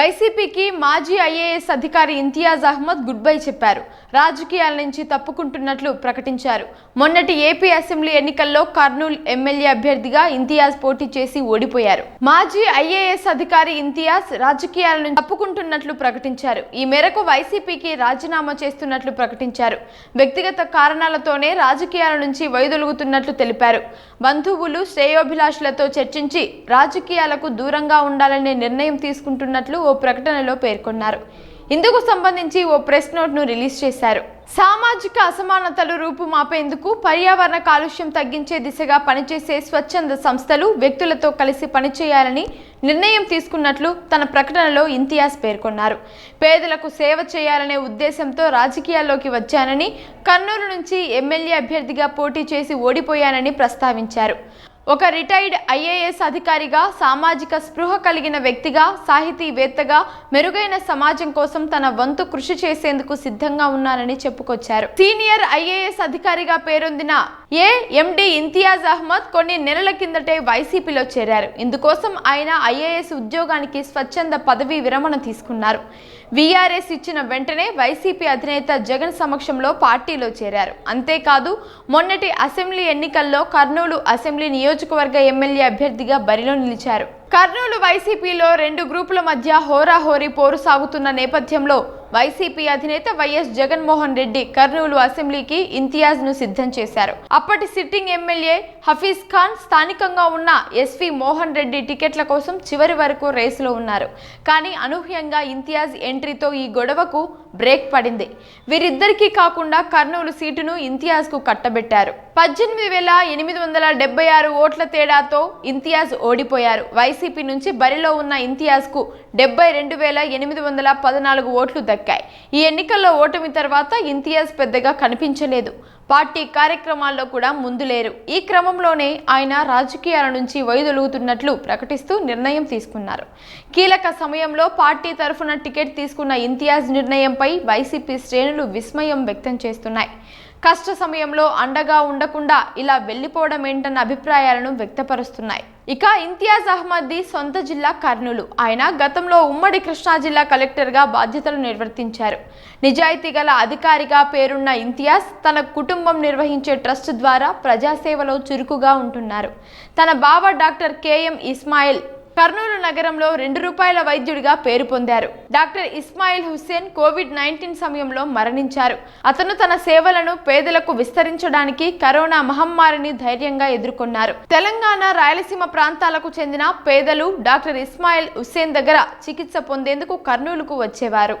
వైసీపీకి మాజీ ఐఏఎస్ అధికారి ఇంతియాజ్ అహ్మద్ గుడ్ బై చెప్పారు. రాజకీయాల నుంచి తప్పుకుంటున్నట్లు ప్రకటించారు. మొన్నటి ఏపీ అసెంబ్లీ ఎన్నికల్లో కర్నూలు ఎమ్మెల్యే అభ్యర్థిగా ఇంతియాజ్ పోటీ చేసి ఓడిపోయారు. మాజీ ఐఏఎస్ అధికారి ఇంతియాజ్ రాజకీయాల నుంచి తప్పుకుంటున్నట్లు ప్రకటించారు. ఈ మేరకు వైసీపీకి రాజీనామా చేస్తున్నట్లు ప్రకటించారు. వ్యక్తిగత కారణాలతోనే రాజకీయాల నుంచి వైదొలుగుతున్నట్లు తెలిపారు. బంధువులు శ్రేయోభిలాషులతో చర్చించి రాజకీయాలకు దూరంగా ఉండాలనే నిర్ణయం తీసుకుంటున్నట్లు ఓ ఓ ప్రకటనలో పేర్కొన్నారు. ఇందుకు సంబంధించి ఓ ప్రెస్ నోట్ను రిలీజ్ చేశారు. సామాజిక అసమానతలు రూపుమాపేందుకు పర్యావరణ కాలుష్యం తగ్గించే దిశగా పనిచేసే స్వచ్ఛంద సంస్థలు వ్యక్తులతో కలిసి పనిచేయాలని నిర్ణయం తీసుకున్నట్లు తన ప్రకటనలో ఇంతియాజ్ పేర్కొన్నారు. పేదలకు సేవ చేయాలనే ఉద్దేశంతో రాజకీయాల్లోకి వచ్చానని కర్నూలు నుంచి ఎమ్మెల్యే అభ్యర్థిగా పోటీ చేసి ఓడిపోయానని ప్రస్తావించారు. ఒక రిటైర్డ్ ఐఏఎస్ అధికారిగా సామాజిక స్పృహ కలిగిన వ్యక్తిగా సాహితీవేత్తగా మెరుగైన సమాజం కోసం తన వంతు కృషి చేసేందుకు సిద్ధంగా ఉన్నానని చెప్పుకొచ్చారు. సీనియర్ ఐఏఎస్ అధికారిగా పేరొందిన ఏ ఎండి ఇంతియాజ్ అహ్మద్ కొన్ని నెలల కిందటే వైసీపీలో చేరారు. ఇందుకోసం ఆయన ఐఏఎస్ ఉద్యోగానికి స్వచ్ఛంద పదవీ విరమణ తీసుకున్నారు. వీఆర్ఎస్ ఇచ్చిన వెంటనే వైసీపీ అధినేత జగన్ సమక్షంలో పార్టీలో చేరారు. అంతేకాదు మొన్నటి అసెంబ్లీ ఎన్నికల్లో కర్నూలు అసెంబ్లీ నియోజకవర్గ ఎమ్మెల్యే అభ్యర్థిగా బరిలో నిలిచారు. కర్నూలు వైసీపీలో రెండు గ్రూపుల మధ్య హోరాహోరీ పోరు సాగుతున్న నేపథ్యంలో వైసీపీ అధినేత వైఎస్ జగన్మోహన్ రెడ్డి కర్నూలు అసెంబ్లీకి ఇంతియాజ్ను సిద్ధం చేశారు. అప్పటి సిట్టింగ్ ఎమ్మెల్యే హఫీజ్ ఖాన్ స్థానికంగా ఉన్న ఎస్వి మోహన్ రెడ్డి టికెట్ల కోసం చివరి వరకు రేసులో ఉన్నారు. కానీ అనూహ్యంగా ఇంతియాజ్ ఎంట్రీతో ఈ గొడవకు బ్రేక్ పడింది. వీరిద్దరికీ కాకుండా కర్నూలు సీటును ఇంతియాజ్కు కట్టబెట్టారు. పద్దెనిమిది వేల ఎనిమిది వందల డెబ్బై ఆరు ఓట్ల తేడాతో ఇంతియాజ్ ఓడిపోయారు. వైసీపీ నుంచి బరిలో ఉన్న ఇంతియాజ్కు డెబ్బై రెండు వేల ఎనిమిది వందల పద్నాలుగు ఓట్లు దక్కాయి. ఈ ఎన్నికల్లో ఓటమి తర్వాత ఇంతియాజ్ పెద్దగా కనిపించలేదు. పార్టీ కార్యక్రమాల్లో కూడా ముందు లేరు ఈ క్రమంలోనే ఆయన రాజకీయాల నుంచి వైదొలుగుతున్నట్లు ప్రకటిస్తూ నిర్ణయం తీసుకున్నారు. కీలక సమయంలో పార్టీ తరఫున టికెట్ తీసుకున్న ఇంతియాజ్ నిర్ణయంపై వైసీపీ శ్రేణులు విస్మయం వ్యక్తం చేస్తున్నాయి. కష్ట సమయంలో అండగా ఉండకుండా ఇలా వెళ్ళిపోవడం ఏంటన్న అభిప్రాయాలను వ్యక్తపరుస్తున్నాయి. ఇక ఇంతియాజ్ అహ్మద్ది సొంత జిల్లా కర్నూలు. ఆయన గతంలో ఉమ్మడి కృష్ణా జిల్లా కలెక్టర్గా బాధ్యతలు నిర్వర్తించారు. నిజాయితీ గల అధికారిగా పేరున్న ఇంతియాజ్ తన కుటుంబం నిర్వహించే ట్రస్ట్ ద్వారా ప్రజాసేవలో చురుకుగా ఉంటున్నారు. తన బావ డాక్టర్ కేఎం ఇస్మాయిల్ కర్నూలు నగరంలో రెండు రూపాయల వైద్యుడిగా పేరు పొందారు. Doctor Ismail Hussain Covid nineteen సమయంలో మరణించారు. అతను తన సేవలను పేదలకు విస్తరించడానికి కరోనా మహమ్మారిని ధైర్యంగా ఎదుర్కొన్నారు. తెలంగాణ రాయలసీమ ప్రాంతాలకు చెందిన పేదలు డాక్టర్ ఇస్మాయిల్ హుస్సేన్ దగ్గర చికిత్స పొందేందుకు కర్నూలుకు వచ్చేవారు.